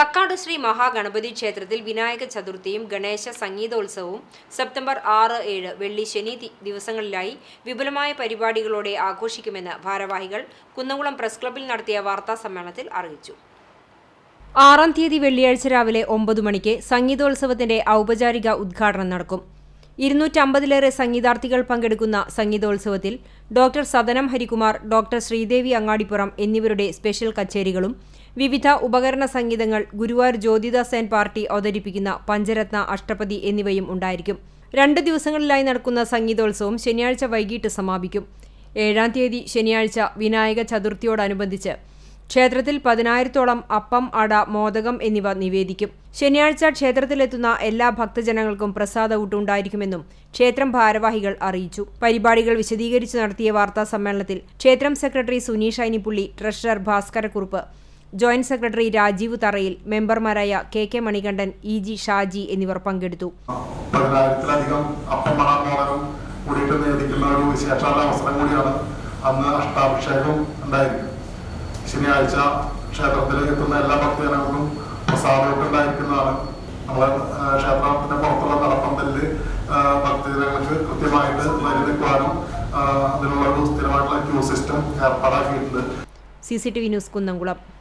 കക്കാട് ശ്രീ മഹാഗണപതി ക്ഷേത്രത്തിൽ വിനായക ചതുർത്ഥിയും ഗണേശ സംഗീതോത്സവവും സെപ്റ്റംബർ ആറ് ഏഴ് വെള്ളി ശനി ദിവസങ്ങളിലായി വിപുലമായ പരിപാടികളോടെ ആഘോഷിക്കുമെന്ന് ഭാരവാഹികൾ കുന്നംകുളം പ്രസ് ക്ലബിൽ നടത്തിയ വാർത്താ സമ്മേളനത്തിൽ അറിയിച്ചു. ആറാം തീയതി വെള്ളിയാഴ്ച രാവിലെ ഒമ്പത് മണിക്ക് സംഗീതോത്സവത്തിന്റെ ഔപചാരിക ഉദ്ഘാടനം നടക്കും. ഇരുന്നൂറ്റമ്പതിലേറെ സംഗീതാർത്ഥികൾ പങ്കെടുക്കുന്ന സംഗീതോത്സവത്തിൽ ഡോക്ടർ സദനം ഹരികുമാർ ഡോക്ടർ ശ്രീദേവി അങ്ങാടിപ്പുറം എന്നിവരുടെ സ്പെഷ്യൽ കച്ചേരികളും വിവിധ ഉപകരണ സംഗീതങ്ങൾ ഗുരുവായൂർ ജ്യോതിദാസ് പാർട്ടി അവതരിപ്പിക്കുന്ന പഞ്ചരത്ന അഷ്ടപതി എന്നിവയും ഉണ്ടായിരിക്കും. രണ്ട് ദിവസങ്ങളിലായി നടക്കുന്ന സംഗീതോത്സവം ശനിയാഴ്ച വൈകിട്ട് സമാപിക്കും. ഏഴാം തീയതി ശനിയാഴ്ച വിനായക ചതുർത്ഥിയോടനുബന്ധിച്ച് ക്ഷേത്രത്തിൽ പതിനായിരത്തോളം അപ്പം അട മോദകം എന്നിവ നിവേദിക്കും. ശനിയാഴ്ച ക്ഷേത്രത്തിലെത്തുന്ന എല്ലാ ഭക്തജനങ്ങൾക്കും പ്രസാദ ഊട്ടുണ്ടായിരിക്കുമെന്നും ക്ഷേത്രം ഭാരവാഹികൾ അറിയിച്ചു. പരിപാടികൾ വിശദീകരിച്ച് നടത്തിയ വാർത്താ സമ്മേളനത്തിൽ ക്ഷേത്രം secretary Suneesh Anippulli treasurer Bhaskarakurup joint secretary Rajeev Tharayil മെമ്പർമാരായ K K Manikandan E G Shaji എന്നിവർ പങ്കെടുത്തു. ഒരു കൂടിയാണ് അന്ന് അഷ്ടാഭിഷേകം ഉണ്ടായിരിക്കും ശനിയാഴ്ച ക്ഷേത്രത്തിൽ എത്തുന്ന എല്ലാ ഭക്തജനങ്ങൾക്കും പ്രസാദമൊക്കെ ഉണ്ടായിരിക്കുന്നതാണ് നമ്മളെ ക്ഷേത്രത്തിന്റെ പുറത്തുള്ള നടപ്പന്തലിൽ ആ, ഭക്തജനങ്ങൾക്ക് കൃത്യമായിട്ട് വരി നിൽക്കുവാനും അതിനുള്ള ഒരു സ്ഥിരമായിട്ടുള്ള queue system ഏർപ്പാടാക്കിയിട്ടുണ്ട്. C C T V news Kunnamkulam.